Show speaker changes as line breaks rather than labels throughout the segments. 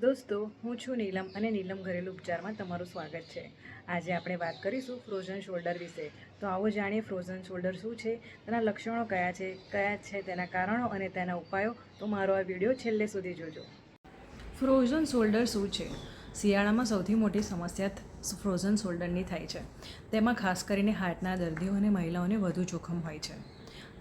દોસ્તો, હું છું નીલમ અને નીલમ ઘરેલું ઉપચારમાં તમારું સ્વાગત છે. આજે આપણે વાત કરીશું ફ્રોઝન શોલ્ડર વિશે. તો આવો જાણીએ ફ્રોઝન શોલ્ડર શું છે, તેના લક્ષણો કયા છે કયા છે તેના કારણો અને તેના ઉપાયો. તો મારો આ વીડિયો છેલ્લે સુધી જોજો. ફ્રોઝન શોલ્ડર શું છે? શિયાળામાં સૌથી મોટી સમસ્યા ફ્રોઝન શોલ્ડરની થાય છે. તેમાં ખાસ કરીને હાર્ટના દર્દીઓ અને મહિલાઓને વધુ જોખમ હોય છે.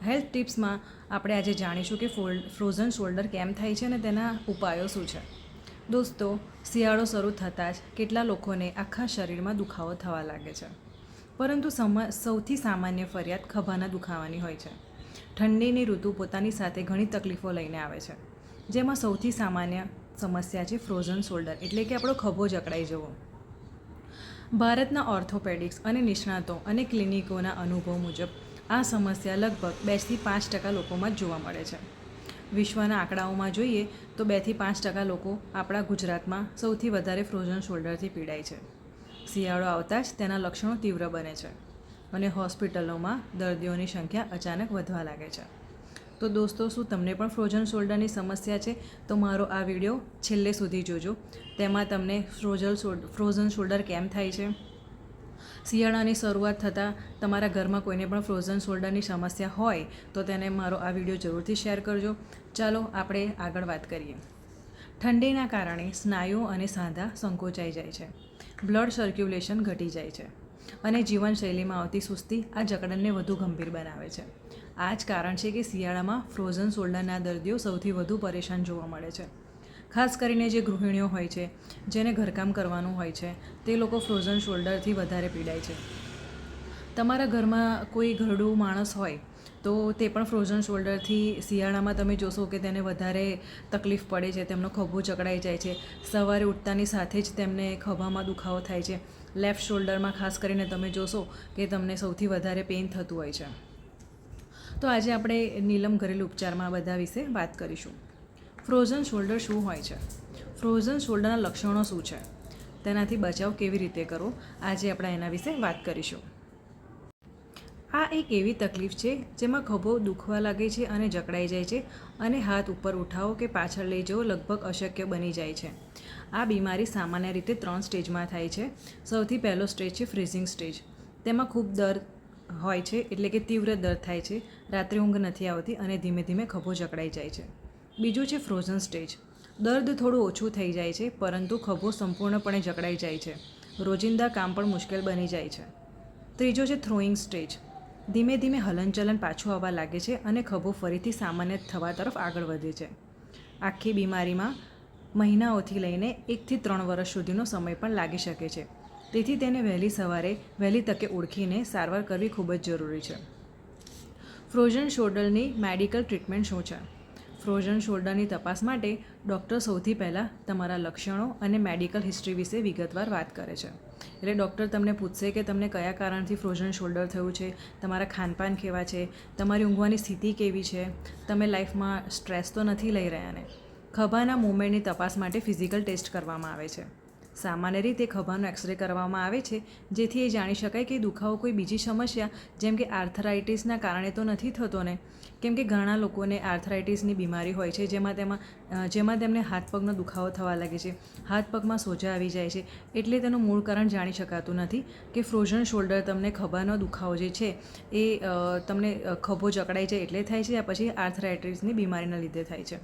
હેલ્થ ટિપ્સમાં આપણે આજે જાણીશું કે ફોલ્ડ ફ્રોઝન શોલ્ડર કેમ થાય છે અને તેના ઉપાયો શું છે. દોસ્તો, શિયાળો શરૂ થતાં જ કેટલા લોકોને આખા શરીરમાં દુખાવો થવા લાગે છે. પરંતુ સૌથી સામાન્ય ફરિયાદ ખભાના દુખાવાની હોય છે. ઠંડીની ઋતુ પોતાની સાથે ઘણી તકલીફો લઈને આવે છે. જેમાં સૌથી સામાન્ય સમસ્યા છે ફ્રોઝન શોલ્ડર એટલે કે આપણો ખભો જકડાઈ જવો. ભારતના ઓર્થોપેડિક્સ અને નિષ્ણાતો અને ક્લિનિકોના અનુભવ મુજબ આ સમસ્યા લગભગ બેથી પાંચ ટકા લોકોમાં જ જોવા મળે છે. વિશ્વના આંકડાઓમાં જોઈએ તો બેથી પાંચ ટકા લોકો આપણા ગુજરાતમાં સૌથી વધારે ફ્રોઝન શોલ્ડરથી પીડાય છે. શિયાળો આવતા જ તેના લક્ષણો તીવ્ર બને છે અને હોસ્પિટલોમાં દર્દીઓની સંખ્યા અચાનક વધવા લાગે છે. તો દોસ્તો, શું તમને પણ ફ્રોઝન શોલ્ડરની સમસ્યા છે? તો મારો આ વીડિયો છેલ્લે સુધી જોજો. તેમાં તમને ફ્રોઝન શોલ્ડ ફ્રોઝન શોલ્ડર કેમ થાય છે? શિયાળાની શરૂઆત થતાં તમારા ઘરમાં કોઈને પણ ફ્રોઝન શોલ્ડરની સમસ્યા હોય, તો તેને મારો આ વીડિયો જરૂરથી શેર કરજો. ચાલો આપણે આગળ વાત કરીએ. ઠંડીના કારણે સ્નાયુઓ અને સાંધા સંકોચાઈ જાય છે. બ્લડ સર્ક્યુલેશન ઘટી જાય છે અને જીવનશૈલીમાં આવતી સુસ્તી આ જકડનને વધુ ગંભીર બનાવે છે. આ જ કારણ છે કે શિયાળામાં ફ્રોઝન શોલ્ડરના દર્દીઓ સૌથી વધુ પરેશાન જોવા મળે છે. ખાસ કરીને જે ગૃહિણીઓ હોય છે, જેને ઘરકામ કરવાનું હોય છે, તે લોકો ફ્રોઝન શોલ્ડરથી વધારે પીડાય છે. તમારા ઘરમાં કોઈ ઘરડું માણસ હોય, તો તે પણ ફ્રોઝન શોલ્ડરથી શિયાળામાં તમે જોશો કે તેને વધારે તકલીફ પડે છે, તેમનો ખભો ચકડાઈ જાય છે. સવારે ઉઠતાની સાથે જ તેમને ખભામાં દુખાવો થાય છે. લેફ્ટ શોલ્ડરમાં ખાસ કરીને તમે જોશો કે તમને સૌથી વધારે પેઇન થતું હોય છે. તો આજે આપણે નીલમ ઘરેલું ઉપચારમાં બધા વિશે વાત કરીશું. ફ્રોઝન શોલ્ડર શું હોય છે? ફ્રોઝન શોલ્ડરના લક્ષણો શું છે? તેનાથી બચાવ કેવી રીતે કરવો? આજે આપણે એના વિશે વાત કરીશું. આ એક એવી તકલીફ છે જેમાં ખભો દુખવા લાગે છે અને જકડાઈ જાય છે અને હાથ ઉપર ઉઠાવો કે પાછળ લઈ જવો લગભગ અશક્ય બની જાય છે. આ બીમારી સામાન્ય રીતે ત્રણ સ્ટેજમાં થાય છે. સૌથી પહેલો સ્ટેજ છે ફ્રીઝિંગ સ્ટેજ. તેમાં ખૂબ દર્દ હોય છે એટલે કે તીવ્ર દર્દ થાય છે. રાત્રે ઊંઘ નથી આવતી અને ધીમે ધીમે ખભો જકડાઈ જાય છે. બીજું છે ફ્રોઝન સ્ટેજ દર્દ થોડું ઓછું થઈ જાય છે, પરંતુ ખભો સંપૂર્ણપણે જકડાઈ જાય છે. રોજિંદા કામ પણ મુશ્કેલ બની જાય છે. ત્રીજો છે થ્રોઈંગ સ્ટેજ ધીમે ધીમે હલનચલન પાછું આવવા લાગે છે અને ખભો ફરીથી સામાન્ય થવા તરફ આગળ વધે છે. આખી બીમારીમાં મહિનાઓથી લઈને એકથી ત્રણ વર્ષ સુધીનો સમય પણ લાગી શકે છે. તેથી તેને વહેલી સવારે, વહેલી તકે ઓળખીને સારવાર કરવી ખૂબ જ જરૂરી છે. ફ્રોઝન શોલ્ડરની મેડિકલ ટ્રીટમેન્ટ શું છે? ફ્રોઝન શોલ્ડરની તપાસ માટે ડૉક્ટર સૌથી પહેલાં તમારા લક્ષણો અને મેડિકલ હિસ્ટ્રી વિશે વિગતવાર વાત કરે છે. એટલે ડૉક્ટર તમને પૂછશે કે તમને કયા કારણથી ફ્રોઝન શોલ્ડર થયું છે, તમારા ખાનપાન કેવા છે, તમારી ઊંઘવાની સ્થિતિ કેવી છે, તમે લાઈફમાં સ્ટ્રેસ તો નથી લઈ રહ્યા ને? ખભાના મૂવમેન્ટની તપાસ માટે ફિઝિકલ ટેસ્ટ કરવામાં આવે છે. સામાન્ય રીતે ખભાનો એક્સરે કરવામાં આવે છે, જેથી એ જાણી શકાય કે દુખાવો કોઈ બીજી સમસ્યા, જેમ કે આર્થરાઇટિસના કારણે તો નથી થતો ને. કેમ કે ઘણા લોકોને આર્થરાઇટિસની બીમારી હોય છે, જેમાં તેમાં જેમાં તેમને હાથ પગનો દુખાવો થવા લાગે છે. હાથ પગમાં સોજા આવી જાય છે, એટલે તેનું મૂળ કારણ જાણી શકાતું નથી કે ફ્રોઝન શોલ્ડર તમને ખભાનો દુખાવો જે છે, એ તમને ખભો જકડાઈ જાય એટલે થાય છે, યા પછી આર્થરાઇટિસની બીમારીના લીધે થાય છે.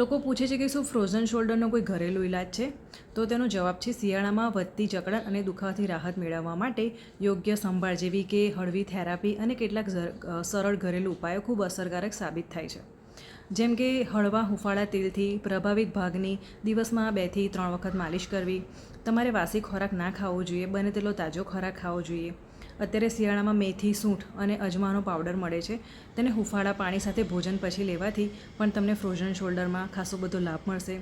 લોકો પૂછે છે કે શું ફ્રોઝન શોલ્ડરનો કોઈ ઘરેલું ઇલાજ છે? તો તેનો જવાબ છે શિયાળામાં વધતી જકડાટ અને દુખાવાથી રાહત મેળવવા માટે યોગ્ય સંભાળ જેવી કે હળવી થેરાપી અને કેટલાક સરળ ઘરેલું ઉપાયો ખૂબ અસરકારક સાબિત થાય છે. જેમ કે હળવા હુંફાળા તેલથી પ્રભાવિત ભાગની દિવસમાં બેથી ત્રણ વખત માલિશ કરવી, તમારે વાસી ખોરાક ના ખાવો જોઈએ, બને તેટલો તાજો ખોરાક ખાવો જોઈએ. અત્યારે શિયાળામાં મેથી, સૂંઠ અને અજમાનો પાવડર મળે છે. તેને હુંફાળા પાણી સાથે ભોજન પછી લેવાથી પણ તમને ફ્રોઝન શોલ્ડરમાં ખાસો બધો લાભ મળશે.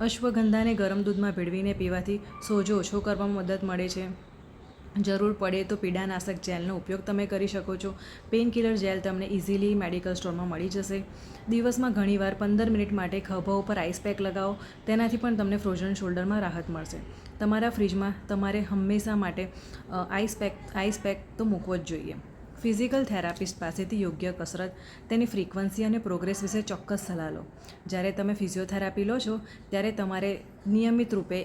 અશ્વગંધાને ગરમ દૂધમાં ભેળવીને પીવાથી સોજો ઓછો કરવામાં મદદ મળે છે. જરૂર પડે તો પીડાનાશક જેલનો ઉપયોગ તમે કરી શકો છો. પેઇનકિલર જેલ તમને ઇઝીલી મેડિકલ સ્ટોરમાં મળી જશે. દિવસમાં ઘણીવાર પંદર મિનિટ માટે ખભા ઉપર આઈસ પેક લગાવો. તેનાથી પણ તમને ફ્રોઝન શોલ્ડરમાં રાહત મળશે. તમારા ફ્રીજમાં તમારે હંમેશા માટે આઈસ પેક આઈસ પેક તો મૂકવો જ જોઈએ. ફિઝિકલ થેરાપિસ્ટ પાસેથી યોગ્ય કસરત, તેની ફ્રીક્વન્સી અને પ્રોગ્રેસ વિશે ચોક્કસ સલાહ લો. જ્યારે તમે ફિઝિયોથેરાપી લો છો, ત્યારે તમારે નિયમિત રૂપે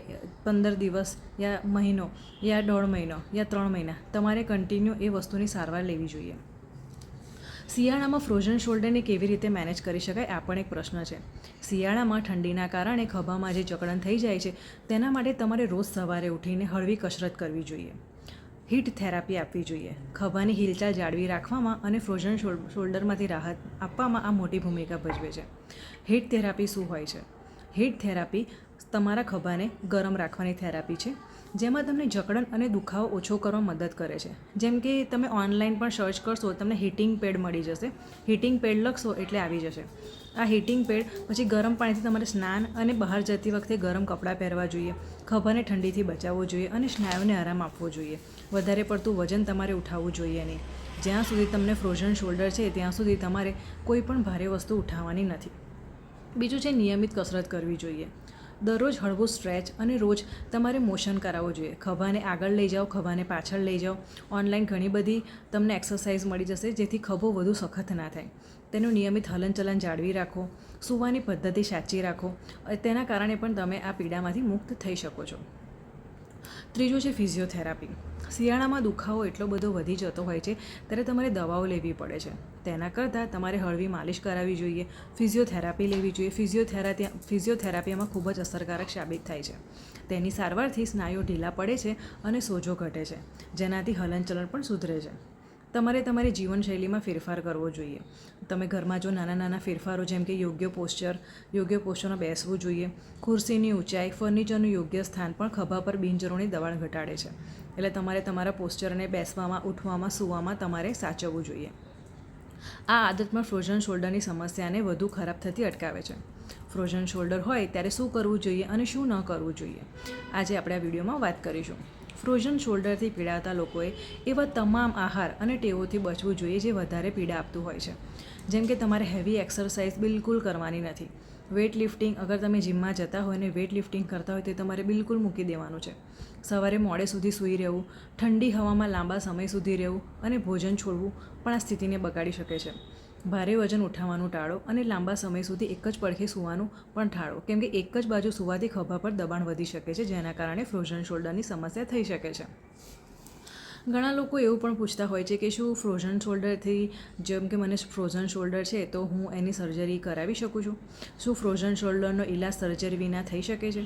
પંદર દિવસ યા મહિનો યા દોઢ મહિનો યા ત્રણ મહિના તમારે કન્ટિન્યુ એ વસ્તુની સારવાર લેવી જોઈએ. શિયાળામાં ફ્રોઝન શોલ્ડરને કેવી રીતે મેનેજ કરી શકાય, આ પણ એક પ્રશ્ન છે. શિયાળામાં ઠંડીના કારણે ખભામાં જે જકડન થઈ જાય છે, તેના માટે તમારે રોજ સવારે ઉઠીને હળવી કસરત કરવી જોઈએ. હીટ થેરાપી આપવી જોઈએ. ખભાની હિલચાલ જાળવી રાખવામાં અને ફ્રોઝન શોલ્ડરમાંથી રાહત આપવામાં આ મોટી ભૂમિકા ભજવે છે. હીટ થેરાપી શું હોય છે? હીટ થેરાપી તમારા ખભાને ગરમ રાખવાની થેરાપી છે. જેમાં તમને જકડન અને દુખાવો ઓછો કરવા મદદ કરે છે. જેમ કે તમે ઓનલાઈન પણ સર્ચ કરશો, તમને હીટિંગ પેડ મળી જશે. હીટિંગ પેડ લખશો એટલે આવી જશે. આ હીટિંગ પેડ પછી ગરમ પાણીથી તમારે સ્નાન અને બહાર જતી વખતે ગરમ કપડાં પહેરવા જોઈએ. ખભાને ઠંડીથી બચાવવો જોઈએ અને સ્નાયુને આરામ આપવો જોઈએ. વધારે પડતું વજન તમારે ઉઠાવવું જોઈએ નહીં. જ્યાં સુધી તમને ફ્રોઝન શોલ્ડર છે, ત્યાં સુધી તમારે કોઈ પણ ભારે વસ્તુ ઉઠાવવાની નથી. બીજું છે, નિયમિત કસરત કરવી જોઈએ. દરરોજ હળવું સ્ટ્રેચ અને રોજ તમારે મોશન કરાવવું જોઈએ. ખભાને આગળ લઈ જાઓ, ખભાને પાછળ લઈ જાઓ. ઓનલાઈન ઘણી બધી તમને એક્સરસાઇઝ મળી જશે જેથી ખભો વધુ સખત ના થાય. તેનું નિયમિત હલનચલન જાળવી રાખો. સૂવાની પદ્ધતિ સાચી રાખો. તેના કારણે પણ તમે આ પીડામાંથી મુક્ત થઈ શકો છો. ત્રીજું છે ફિઝિયોથેરાપી. શિયાળામાં દુખાવો એટલો બધો વધી જતો હોય છે, ત્યારે તમારે દવાઓ લેવી પડે છે. તેના કરતાં તમારે હળવી માલિશ કરાવવી જોઈએ, ફિઝિયોથેરાપી લેવી જોઈએ. ફિઝિયોથેરાપી ફિઝિયોથેરાપીમાં ખૂબ જ અસરકારક સાબિત થાય છે. તેની સારવારથી સ્નાયુઓ ઢીલા પડે છે અને સોજો ઘટે છે, જેનાથી હલનચલન પણ સુધરે છે. તમારે તમારી જીવનશૈલીમાં ફેરફાર કરવો જોઈએ. તમે ઘરમાં જો નાના નાના ફેરફારો, જેમ કે યોગ્ય પોસ્ચર, યોગ્ય પોસ્ચરમાં બેસવું જોઈએ. ખુરશીની ઊંચાઈ, ફર્નિચરનું યોગ્ય સ્થાન પણ ખભા પર બિનજરૂરી દબાણ ઘટાડે છે. એટલે તમારે તમારા પોસ્ચરને બેસવામાં, ઉઠવામાં, સૂવામાં તમારે સાચવવું જોઈએ. આ આદતમાં ફ્રોઝન શોલ્ડરની સમસ્યાને વધુ ખરાબ થતી અટકાવે છે. ફ્રોઝન શોલ્ડર હોય ત્યારે શું કરવું જોઈએ અને શું ન કરવું જોઈએ? આજે આપણે આ વિડીયોમાં વાત કરીશું. ફ્રોઝન શોલ્ડરથી પીડાતા લોકોએ એવા તમામ આહાર અને ટેવોથી બચવું જોઈએ જે વધારે પીડા આપતું હોય છે. જેમ કે તમારે હેવી એક્સરસાઇઝ બિલકુલ કરવાની નથી. વેઇટ લિફ્ટિંગ અગર તમે જીમમાં જતા હોય ને વેઇટ લિફ્ટિંગ કરતા હોય તો તમારે બિલકુલ મૂકી દેવાનું છે. સવારે મોડે સુધી સૂઈ રહેવું, ઠંડી હવામાં લાંબા સમય સુધી રહેવું અને ભોજન છોડવું પણ આ સ્થિતિને બગાડી શકે છે. ભારે વજન ઉઠાવવાનું ટાળો અને લાંબા સમય સુધી એક જ પડખે સૂવાનું પણ ટાળો, કેમ કે એક જ બાજુ સૂવાથી ખભા પર દબાણ વધી શકે છે, જેના કારણે ફ્રોઝન શોલ્ડરની સમસ્યા થઈ શકે છે. ઘણા લોકો એવું પણ પૂછતા હોય છે કે શું ફ્રોઝન શોલ્ડરથી જેમ કે મને ફ્રોઝન શોલ્ડર છે, તો હું એની સર્જરી કરાવી શકું છું? શું ફ્રોઝન શોલ્ડરનો ઇલાજ સર્જરી વિના થઈ શકે છે?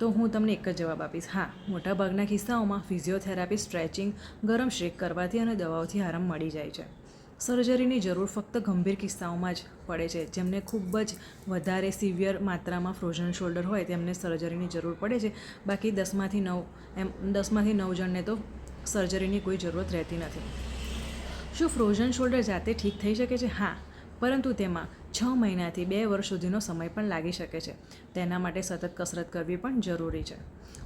તો હું તમને એક જ જવાબ આપીશ. હા, મોટાભાગના કિસ્સાઓમાં ફિઝિયોથેરાપી સ્ટ્રેચિંગ ગરમ શેક કરવાથી અને દવાઓથી આરામ મળી જાય છે. સર્જરીની જરૂર ફક્ત ગંભીર કિસ્સાઓમાં જ પડે છે. જેમને ખૂબ જ વધારે સિવિયર માત્રામાં ફ્રોઝન શોલ્ડર હોય તેમને સર્જરીની જરૂર પડે છે. બાકી દસમાંથી નવ, એમ, દસમાંથી નવ જણને તો સર્જરીની કોઈ જરૂરત રહેતી નથી. શું ફ્રોઝન શોલ્ડર જાતે ઠીક થઈ શકે છે? હા, પરંતુ તેમાં છ મહિનાથી બે વર્ષ સુધીનો સમય પણ લાગી શકે છે. તેના માટે સતત કસરત કરવી પણ જરૂરી છે.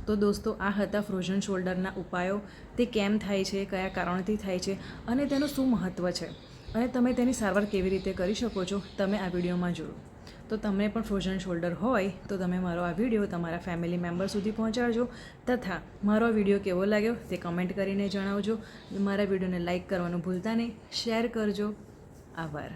તો દોસ્તો, આ હતા ફ્રોઝન શોલ્ડરના ઉપાયો. તે કેમ થાય છે, કયા કારણથી થાય છે અને તેનું શું મહત્ત્વ છે? અને તમે તેની સારવાર કેવી રીતે કરી શકો છો, તમે આ વિડીયોમાં જોયું તો તમને પણ ફ્રોઝન શોલ્ડર હોય, તો તમે મારો આ વીડિયો તમારા ફેમિલી મેમ્બર સુધી પહોંચાડજો તથા મારો વીડિયો કેવો લાગ્યો તે કમેન્ટ કરીને જણાવજો. મારા વિડીયોને લાઇક કરવાનું ભૂલતા નહીં. શેર કરજો. આભાર.